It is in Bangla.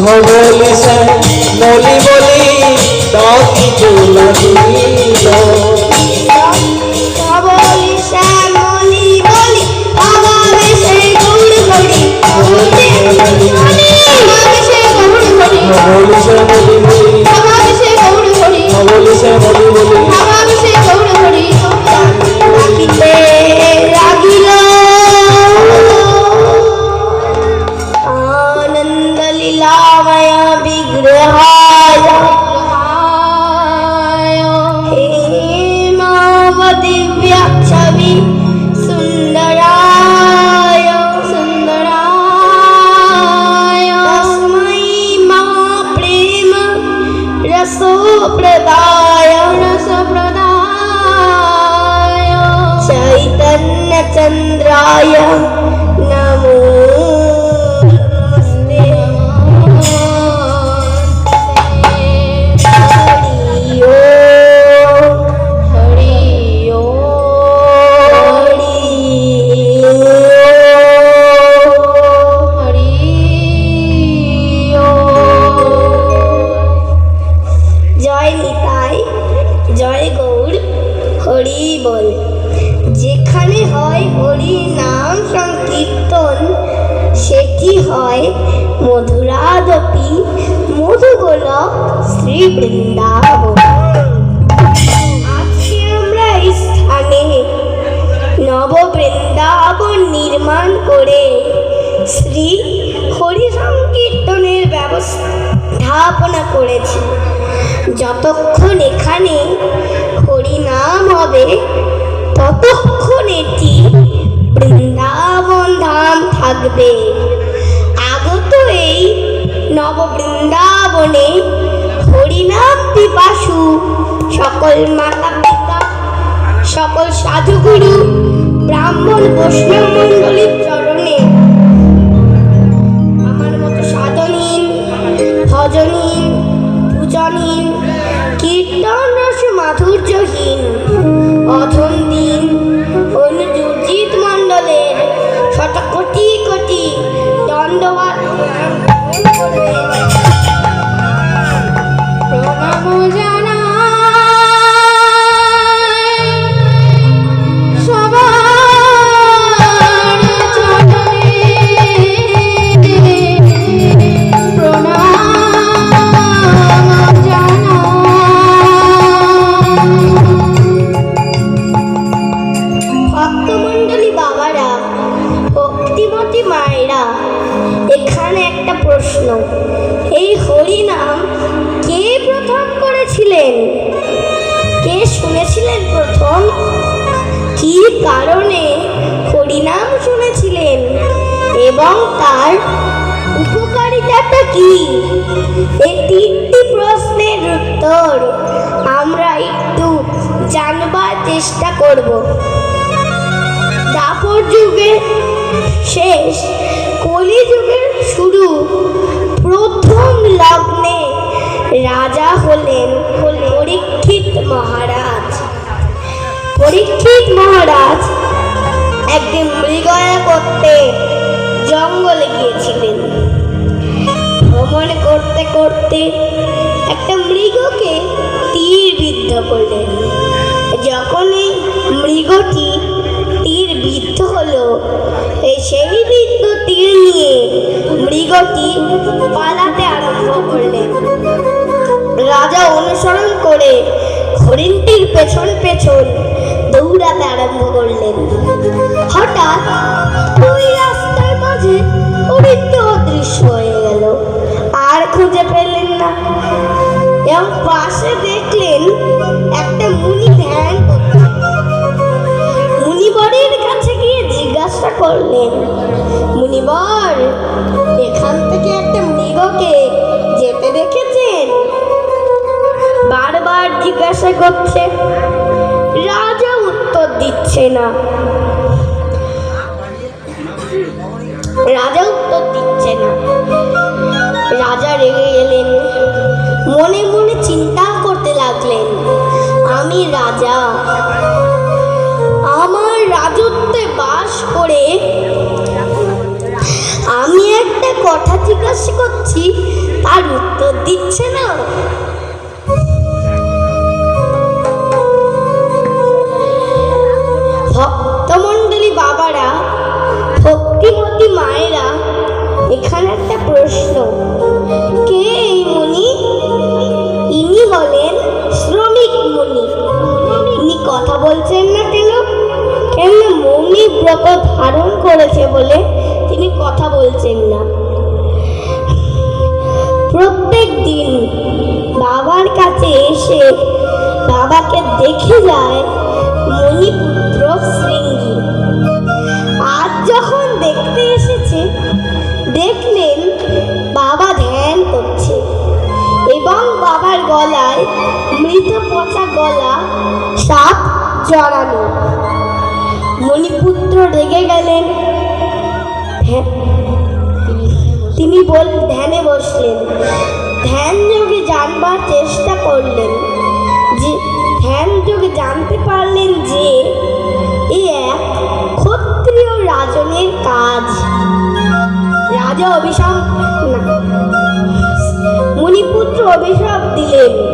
ভবলি সে মলি বলি ডাকিতে লাগিল বাবুলি শ্যামলি বলি আগামী সে গৌড় ঘড়ি चैतन्यचन्द्राय नमो नमस्ते हरि ओम हरि ओम हरि জয় নিতাই জয় গৌর হরি বল যেখানে হয় হরি নাম সংকীর্তন, সেটি হয় মধুরাদপি, মধুগোলক শ্রী বৃন্দাবন আজকে আমরা এই স্থানে নব বৃন্দাবন নির্মাণ করে শ্রী হরি সংকীর্তনের ব্যবস্থাপনা করেছি। যতক্ষণ এখানে ততক্ষণ এটি বৃন্দাবন ধাম থাকবে? আগত এই নব বৃন্দাবনে হরিনাম পিপাসু সকল মাতা পিতা, সকল সাধুগুরু, ব্রাহ্মণ, বৈষ্ণব মণ্ডলীর করেছিলেন কে শুনেছিলেন প্রথম? কি কারণে হরিনাম শুনেছিলেন? এবং তার উপকারিতাটা কি? মহারাজ। পরীক্ষিত মহারাজ, একদিন মৃগয়া করতে জঙ্গলে গিয়েছিলেন। ভ্রমণ করতে করতে একটা মৃগকে তীর বিদ্ধ করলেন। যখনই মৃগটি তীর বিদ্ধ হলো সেই বিদ্ধ তীর নিয়ে মৃগটি পালাতে আরম্ভ করলেন। রাজা অনুসরণ করে হরিণটির পেছন পেছন দৌড়াতে আরম্ভ করলেন। হঠাৎ ওই রাস্তার মাঝে হরিণটি অদৃশ্য হয়ে গেল। আর খুঁজে পেলেন না। এবং পাশে দেখলেন একটা মুনি জিজ্ঞাসা করছে, রাজা উত্তর দিচ্ছে না। রাজা উত্তর দিচ্ছে না। রাজা রেগে গেলেন, মনে মনে চিন্তা করতে লাগলেন, আমি রাজা। আমার রাজত্বে বাস করে আমি একটা কথা জিজ্ঞাসা করছি, তার উত্তর দিচ্ছে না? এখানে একটা প্রশ্ন। কে এই মুনি? ইনি হলেন শ্রমিক মুনি। ইনি কথা বলছেন না কেন? কেন মৌনি ব্রত ধারণ করেছে বলে তিনি কথা বলছেন না? প্রত্যেক দিন বাবার কাছে এসে বাবাকে দেখে যায় মণিপুত্র মৃত পচা গলা, সাপ জড়ানো। মণিপুত্র রেগে গেলেন। তিনি বল, ধ্যানে বসলেন। ধ্যান যোগে জানবার চেষ্টা করলেন যে, ধ্যান যোগে জানতে পারলেন যে, এ এক ক্ষত্রিয় রাজনের কাজ। রাজা অভিশাপ মণিপুত্র অভিশাপ দিলেন।